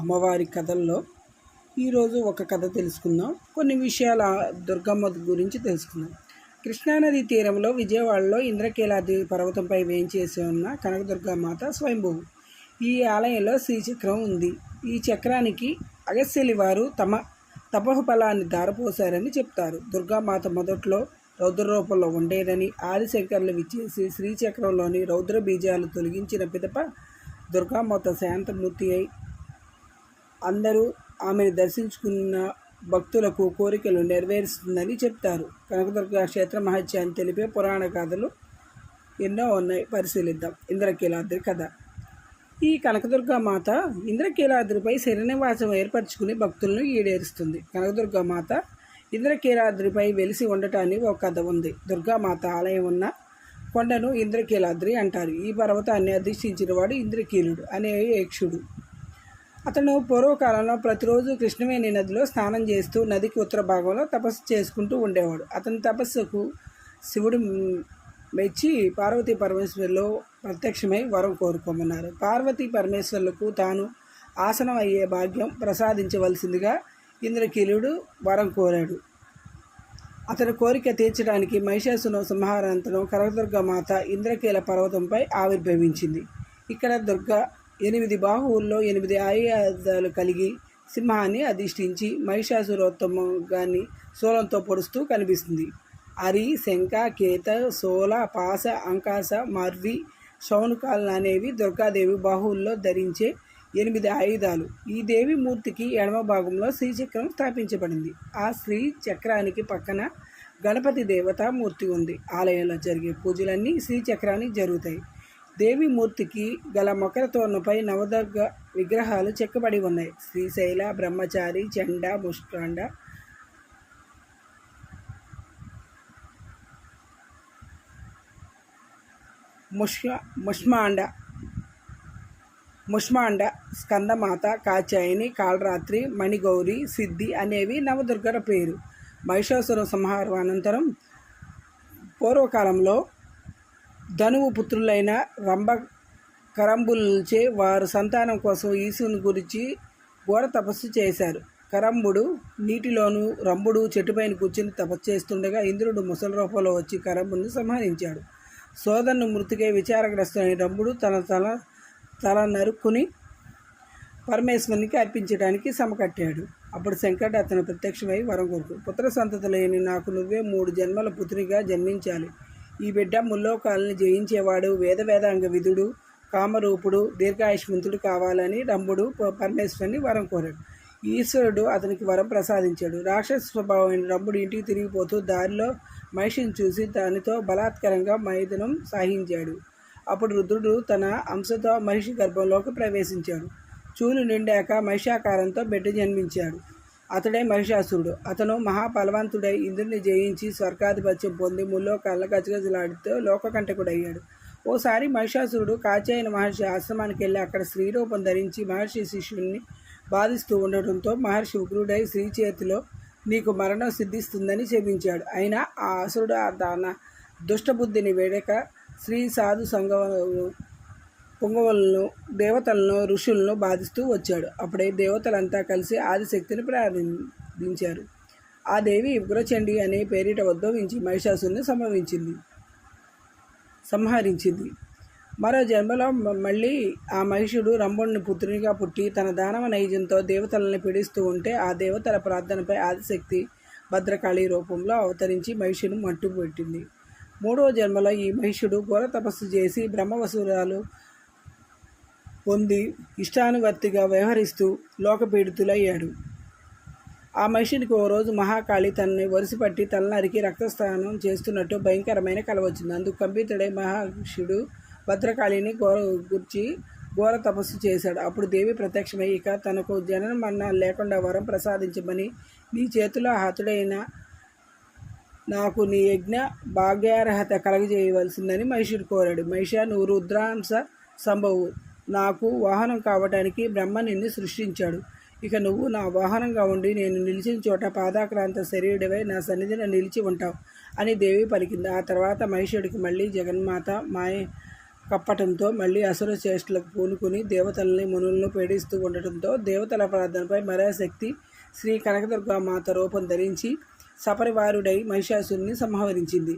అమ్మవారి కథల్లో ఈరోజు ఒక కథ తెలుసుకుందాం. కొన్ని విషయాల దుర్గమ్మ గురించి తెలుసుకుందాం. కృష్ణానది తీరంలో విజయవాడలో ఇంద్రకీలాద్రి పర్వతంపై వేయించేసి ఉన్న కనకదుర్గామాత స్వయంభువు. ఈ ఆలయంలో శ్రీచక్రం ఉంది. ఈ చక్రానికి అగస్యలి వారు తమ తపఫలాన్ని దారపోశారని చెప్తారు. దుర్గామాత మొదట్లో రౌద్ర రూపంలో ఉండేదని ఆదిశంకర్లు విచ్చేసి శ్రీచక్రంలోని రౌద్ర బీజాలు తొలగించిన పిదప దుర్గామాత శాంతమూర్తి అయి అందరూ ఆమెను దర్శించుకున్న భక్తులకు కోరికలు నెరవేరుస్తుందని చెప్తారు. కనకదుర్గ క్షేత్ర మహత్యాన్ని తెలిపే పురాణ కథలు ఎన్నో ఉన్నాయి. పరిశీలిద్దాం. ఇంద్రకీలాద్రి కథ. ఈ కనకదుర్గ మాత ఇంద్రకీలాద్రిపై శరణివాసం ఏర్పరచుకుని భక్తులను ఈడేరుస్తుంది. కనకదుర్గ మాత ఇంద్రకీలాద్రిపై వెలిసి ఉండటానికి ఒక కథ ఉంది. దుర్గామాత ఆలయం ఉన్న కొండను ఇంద్రకీలాద్రి అంటారు. ఈ పర్వతాన్ని అధిష్ఠించిన వాడు ఇంద్రకీలుడు అనే యక్షుడు. అతను పూర్వకాలంలో ప్రతిరోజు కృష్ణవేణి నదిలో స్నానం చేస్తూ నదికి ఉత్తర భాగంలో తపస్సు చేసుకుంటూ ఉండేవాడు. అతని తపస్సుకు శివుడు మెచ్చి పార్వతీ పరమేశ్వరులో ప్రత్యక్షమై వరం కోరుకోమన్నారు. పార్వతీ పరమేశ్వరులకు తాను ఆసనం అయ్యే భాగ్యం ప్రసాదించవలసిందిగా ఇంద్రకీలుడు వరం కోరాడు. అతని కోరిక తీర్చడానికి మహిషాసును సంహారాంతరం కనకదుర్గ మాత ఇంద్రకీల పర్వతంపై ఆవిర్భవించింది. ఇక్కడ దుర్గ ఎనిమిది బాహువుల్లో ఎనిమిది ఆయుధాలు కలిగి సింహాన్ని అధిష్ఠించి మహిషాసురోత్తమంగాన్ని శూలంతో పొడుస్తూ కనిపిస్తుంది. అరి శంఖ కేత సోల పాస అంకాస మర్వి శౌనకాలు అనేవి దుర్గాదేవి బాహువుల్లో ధరించే ఎనిమిది ఆయుధాలు. ఈ దేవి మూర్తికి ఎడమ భాగంలో శ్రీచక్రం స్థాపించబడింది. ఆ శ్రీ చక్రానికి పక్కన గణపతి దేవత మూర్తి ఉంది. ఆలయంలో జరిగే పూజలన్నీ శ్రీచక్రానికి జరుగుతాయి. దేవి మూర్తికి గల మకర తోరణపై నవదుర్గ విగ్రహాలు చెక్కబడి ఉన్నాయి. శ్రీశైల బ్రహ్మచారి చెండ ముష్కాండ ముష్క ముష్మాండ ముష్మాండ స్కందమాత కాచాయని కాళరాత్రి మణిగౌరి సిద్ధి అనేవి నవదుర్గల పేరు. మహిషాసుర సంహారం అనంతరం పూర్వకాలంలో ధనువు పుత్రులైన రంభ కరంబులచే వారు సంతానం కోసం ఈశుని గురించి ఘోర తపస్సు చేశారు. కరంబుడు నీటిలోను రంభుడు చెట్టుపైన కూర్చుని తపస్సు చేస్తుండగా ఇంద్రుడు ముసలి రూపంలో వచ్చి కరంబుని సంహరించాడు. సోదరుని మృతికే విచారగ్రస్తుడైన రంభుడు తన తల తల నరుక్కుని పరమేశ్వరునికి అర్పించడానికి సమకట్టాడు. అప్పుడు శంకరుడు అతను ప్రత్యక్షమై వరం కోరుకు పుత్ర సంతతి లేని నాకు నువ్వే మూడు జన్మల పుత్రిగా జన్మించాలి. ఈ బిడ్డ ముల్లోకాలను జయించేవాడు వేద వేదాంగ విధుడు కామరూపుడు దీర్ఘాయుష్మంతుడు కావాలని రంభుడు పరమేశ్వరుని వరం కోరాడు. ఈశ్వరుడు అతనికి వరం ప్రసాదించాడు. రాక్షస స్వభావమైన రంభుడు ఇంటికి తిరిగిపోతూ దారిలో మహిషిని చూసి దానితో బలాత్కరంగా మైదనం సాహించాడు అప్పుడు రుద్రుడు తన అంశతో మహిషి గర్భంలోకి ప్రవేశించాడు. చూలు నిండాక మహిషాకారంతో బిడ్డ జన్మించాడు. అతడే మహిషాసురుడు. అతను మహాబలవంతుడై ఇంద్రుని జయించి స్వర్గాధిపత్యం పొంది ముల్లోకాళ్ళ గజగజలాడితో లోకకంటకుడయ్యాడు. ఓసారి మహిషాసురుడు కాచేయన మహర్షి ఆశ్రమానికి వెళ్ళి అక్కడ స్త్రీరూపం ధరించి మహర్షి శిష్యుడిని బాధిస్తూ ఉండటంతో మహర్షి ఉగ్రుడై శ్రీ చేతిలో నీకు మరణం సిద్ధిస్తుందని చెప్పించాడు అయినా ఆ అసురుడు తన దుష్టబుద్ధిని వేడక శ్రీ సాధు సంగ పొంగవలను దేవతలను ఋషులను బాధిస్తూ వచ్చాడు. అప్పుడే దేవతలంతా కలిసి ఆదిశక్తిని ప్రారంభించారు. ఆ దేవి ఉగ్రచండి అనే పేరిట ఉద్భవించి మహిషాసుని సంభవించింది సంహరించింది. మరో జన్మలో మళ్ళీ ఆ మహిషుడు రంభుడిని పుత్రునిగా పుట్టి తన దానవ నైజంతో దేవతలను పీడిస్తూ ఉంటే ఆ దేవతల ప్రార్థనపై ఆదిశక్తి భద్రకాళి రూపంలో అవతరించి మహిషును మట్టుపెట్టింది మూడవ జన్మలో ఈ మహిషుడు ఘోర తపస్సు చేసి బ్రహ్మవసురాలు పొంది ఇష్టానువర్తిగా వ్యవహరిస్తూ లోకపీడితులయ్యాడు. ఆ మనిషినికి ఓ రోజు మహాకాళి తనని వరుసపట్టి తలనరికి రక్తస్నానం చేస్తున్నట్టు భయంకరమైన కల వచ్చింది. అందుకు కంపితుడై మహాషుడు భద్రకాళిని ఘోర గుర్చి ఘోర తపస్సు చేశాడు. అప్పుడు దేవి ప్రత్యక్షమై ఇక తనకు జనన మరణాలు లేకుండా వరం ప్రసాదించమని నీ చేతిలో హతుడైన నాకు నీ యజ్ఞ భాగ్యార్హత కలగజేయవలసిందని మహిషుడు కోరాడు. మహిష నువ్వు రుద్రాంశ సంభవు. నాకు వాహనం కావడానికి బ్రహ్మ నిన్ను సృష్టించాడు. ఇక నువ్వు నా వాహనంగా ఉండి నేను నిలిచిన చోట పాదాక్రాంత శరీరుడివై నా సన్నిధిన నిలిచి ఉంటావు అని దేవి పలికింది. ఆ తర్వాత మహిషుడికి మళ్ళీ జగన్మాత మాయ కప్పటంతో మళ్ళీ అసుర చేష్టలకు పూనుకుని దేవతల్ని మునులను పీడిస్తూ ఉండటంతో దేవతల ప్రార్థనపై మరాశక్తి శ్రీ కనకదుర్గా మాత రూపం ధరించి సపరివారుడై మహిషాసుని సంహరించింది.